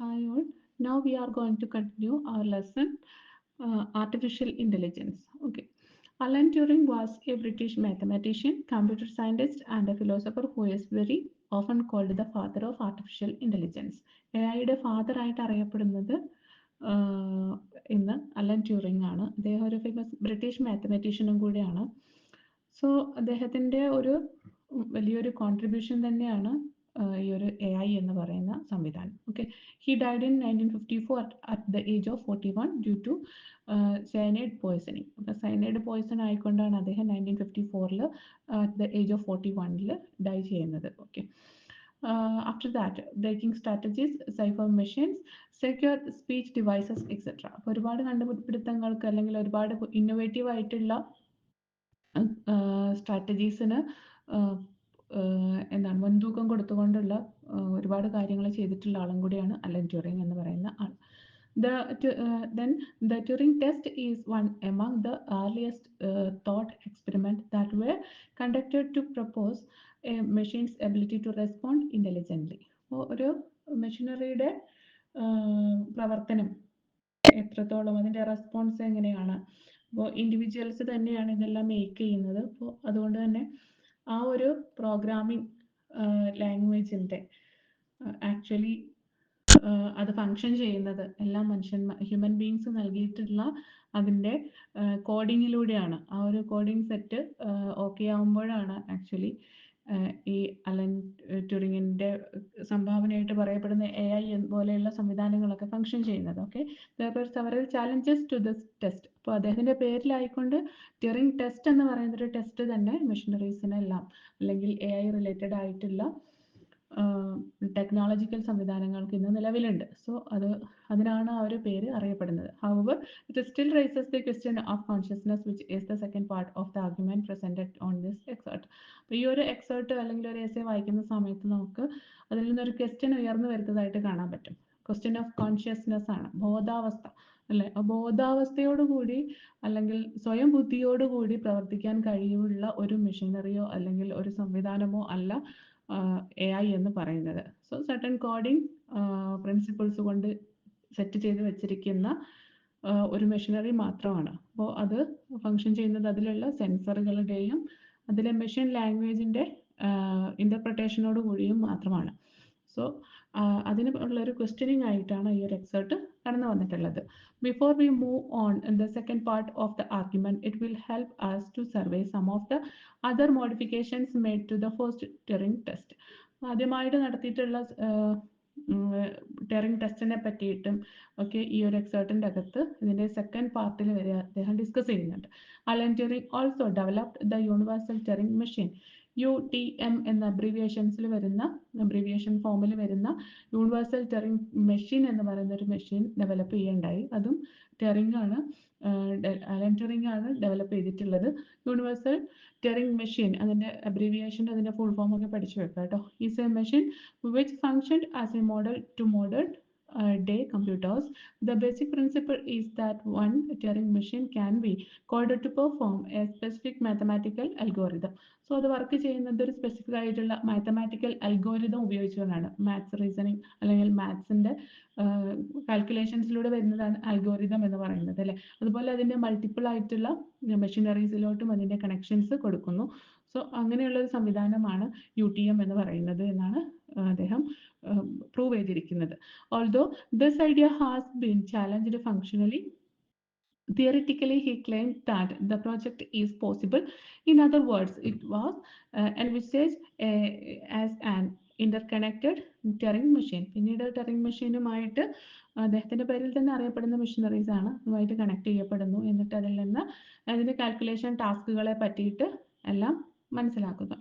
Hi all. Now we are going to continue our lesson uh, artificial intelligence. Okay. Alan Turing was a British mathematician, computer scientist, and a philosopher who is very often called the father of artificial intelligence. എഐയുടെ father ആയിട്ട് അറിയപ്പെടുന്നത് ഇന്ന് Allen Turing ആണ് അദ്ദേഹം ഒരു famous British മാത്തമാറ്റീഷ്യനും കൂടിയാണ് so അദ്ദേഹത്തിന്റെ ഒരു വലിയൊരു കോൺട്രിബ്യൂഷൻ തന്നെയാണ് ഈ ഒരു എ ഐ എന്ന് പറയുന്ന സംവിധാനം. Okay he died in nineteen fifty four at the age of forty one due to cyanide poisoning അപ്പം സയനൈഡ് പോയ്സൺ ആയിക്കൊണ്ടാണ് അദ്ദേഹം നയന്റീൻ ഫിഫ്റ്റി ഫോറിൽ at the age of forty വണ്ണിൽ ഡൈ ചെയ്യുന്നത് okay after that breaking strategies cipher machines secure speech devices etcetera അപ്പോൾ ഒരുപാട് കണ്ടുപിടുത്തങ്ങൾക്ക് അല്ലെങ്കിൽ ഒരുപാട് ഇന്നോവേറ്റീവ് ആയിട്ടുള്ള സ്ട്രാറ്റജീസിന് എന്താണ് മുൻതൂക്കം കൊടുത്തുകൊണ്ടുള്ള ഒരുപാട് കാര്യങ്ങൾ ചെയ്തിട്ടുള്ള ആളും കൂടിയാണ് അലൻ ട്യൂറിങ് എന്ന് പറയുന്ന ആൾ. The then the then test is one is the that thought experiment that were conducted to propose a machine's ability to respond intelligently. ഒരു മെഷീനറിയുടെ പ്രവർത്തനം എത്രത്തോളം അതിന്റെ റെസ്പോൺസ് എങ്ങനെയാണ്? അപ്പോൾ ഇൻഡിവിജ്വൽസ് തന്നെയാണ് ഇതെല്ലാം മേക്ക് ചെയ്യുന്നത്. അപ്പോൾ അതുകൊണ്ട് തന്നെ ആ ഒരു പ്രോഗ്രാമിംഗ് ലാംഗ്വേജിന്റെ ആക്ച്വലി അത് ഫങ്ഷൻ ചെയ്യുന്നത് എല്ലാ മനുഷ്യന്മാർ ഹ്യൂമൻ ബീങ്സ് നൽകിയിട്ടുള്ള അതിന്റെ കോഡിങ്ങിലൂടെയാണ് ആ ഒരു കോഡിംഗ് സെറ്റ് ഓക്കെ ആവുമ്പോഴാണ് ആക്ച്വലി ഈ അലൻ ട്യൂറിങ്ങിന്റെ സംഭാവനയായിട്ട് പറയപ്പെടുന്ന എ ഐ പോലെയുള്ള സംവിധാനങ്ങളൊക്കെ ഫങ്ഷൻ ചെയ്യുന്നത്. Okay several challenges to this test അപ്പോൾ അദ്ദേഹത്തിന്റെ പേരിലായിക്കൊണ്ട് ട്യൂറിങ് ടെസ്റ്റ് എന്ന് പറയുന്ന ഒരു ടെസ്റ്റ് തന്നെ മെഷീനറീസിനെല്ലാം അല്ലെങ്കിൽ എ ഐ റിലേറ്റഡ് ആയിട്ടുള്ള ടെക്നോളജിക്കൽ സംവിധാനങ്ങൾക്ക് ഇന്ന് നിലവിലുണ്ട്. സോ അത് അതിനാണ് ആ ഒരു പേര് അറിയപ്പെടുന്നത്. However it still raises the question of consciousness which is the second part of the argument presented on this excerpt അപ്പോൾ ഈ ഒരു എക്സേർട്ട് അല്ലെങ്കിൽ ഒരു എസ് വായിക്കുന്ന സമയത്ത് നമുക്ക് അതിൽ നിന്നൊരു ക്വസ്റ്റ്യൻ ഉയർന്നു വരുന്നതായിട്ട് കാണാൻ പറ്റും. ക്വസ്റ്റ്യൻ ഓഫ് കോൺഷ്യസ്നെസ് ആണ്. ബോധാവസ്ഥ അല്ലെ? ബോധാവസ്ഥയോടുകൂടി അല്ലെങ്കിൽ സ്വയം ബുദ്ധിയോടുകൂടി പ്രവർത്തിക്കാൻ കഴിയുള്ള ഒരു മെഷീനറിയോ അല്ലെങ്കിൽ ഒരു സംവിധാനമോ അല്ല എ ഐ എന്ന് പറയുന്നത്. സോ സർട്ടൻ കോഡിംഗ് പ്രിൻസിപ്പിൾസ് കൊണ്ട് സെറ്റ് ചെയ്ത് വെച്ചിരിക്കുന്ന ഒരു മെഷീനറി മാത്രമാണ്. അപ്പോൾ അത് ഫങ്ഷൻ ചെയ്യുന്നത് അതിലുള്ള സെൻസറുകളുടെയും അതിലെ മെഷീൻ ലാംഗ്വേജിന്റെ ഇന്റർപ്രിട്ടേഷനോട് കൂടിയും മാത്രമാണ്. സോ അതിന് ഉള്ള ഒരു ക്വസ്റ്റ്യനിങ് ആയിട്ടാണ് ഈ ഒരു എക്സേർട്ട് കടന്നു വന്നിട്ടുള്ളത്. Before we move on the second part of the argument it will help us to survey some of the other modifications made to the first Turing test ആദ്യമായിട്ട് നടത്തിയിട്ടുള്ള ടെറിംഗ് ടെസ്റ്റിനെ പറ്റിയിട്ടും ഒക്കെ ഈ ഒരു എക്സേർട്ടിന്റെ അകത്ത് ഇതിന്റെ സെക്കൻഡ് പാർട്ടിൽ വരെ അദ്ദേഹം ഡിസ്കസ് ചെയ്യുന്നുണ്ട്. Alan Turing also developed the universal Turing machine U T M എന്ന അബ്രിവിയേഷൻസിൽ വരുന്ന അബ്രിവിയേഷൻ ഫോമിൽ വരുന്ന യൂണിവേഴ്സൽ ടെറിങ് മെഷീൻ എന്ന് പറയുന്ന ഒരു മെഷീൻ ഡെവലപ്പ് ചെയ്യേണ്ടായി. അതും ടെറിങ് ആണ് അലൻ ടെറിങ് ആണ് ഡെവലപ്പ് ചെയ്തിട്ടുള്ളത്. യൂണിവേഴ്സൽ ടെറിങ് മെഷീൻ അതിന്റെ അബ്രിവിയേഷൻ അതിന്റെ ഫുൾ ഫോം ഒക്കെ പഠിച്ചു വെക്കാം കേട്ടോ. Is a machine which function as a model to model day computers the basic principle is that one Turing machine can be called to perform a specific mathematical algorithm so അത് work ചെയ്യുന്നത് ഒരു specific ആയിട്ടുള്ള mathematical algorithm ഉപയോഗിച്ചുകൊണ്ടാണ് maths reasoning അല്ലെങ്കിൽ മാത്സിന്റെ കാൽക്കുലേഷൻസിലൂടെ വരുന്നതാണ് algorithm എന്ന് പറയുന്നത് അല്ലെ? അതുപോലെ അതിന്റെ മൾട്ടിപ്പിൾ ആയിട്ടുള്ള മെഷീനറീസിലോട്ടും അതിന്റെ കണക്ഷൻസ് കൊടുക്കുന്നു. സോ അങ്ങനെയുള്ള ഒരു സംവിധാനമാണ് യു ടി എം എന്ന് പറയുന്നത് എന്നാണ് അദ്ദേഹം പ്രൂവ് ചെയ്തിരിക്കുന്നത്. Although this idea has been challenged functionally Theoretically, he claimed that the project is possible. In other words, it was uh, envisaged uh, as an interconnected Turing machine. പിന്നീട് machine മെഷീനുമായിട്ട് അദ്ദേഹത്തിന്റെ പേരിൽ തന്നെ അറിയപ്പെടുന്ന മെഷീനറീസ് ആണ് അതുമായിട്ട് connect ചെയ്യപ്പെടുന്നു എന്നിട്ട് അതിൽ നിന്ന് അതിന്റെ കാൽക്കുലേഷൻ ടാസ്കുകളെ പറ്റിയിട്ട് എല്ലാം മനസ്സിലാക്കുന്നു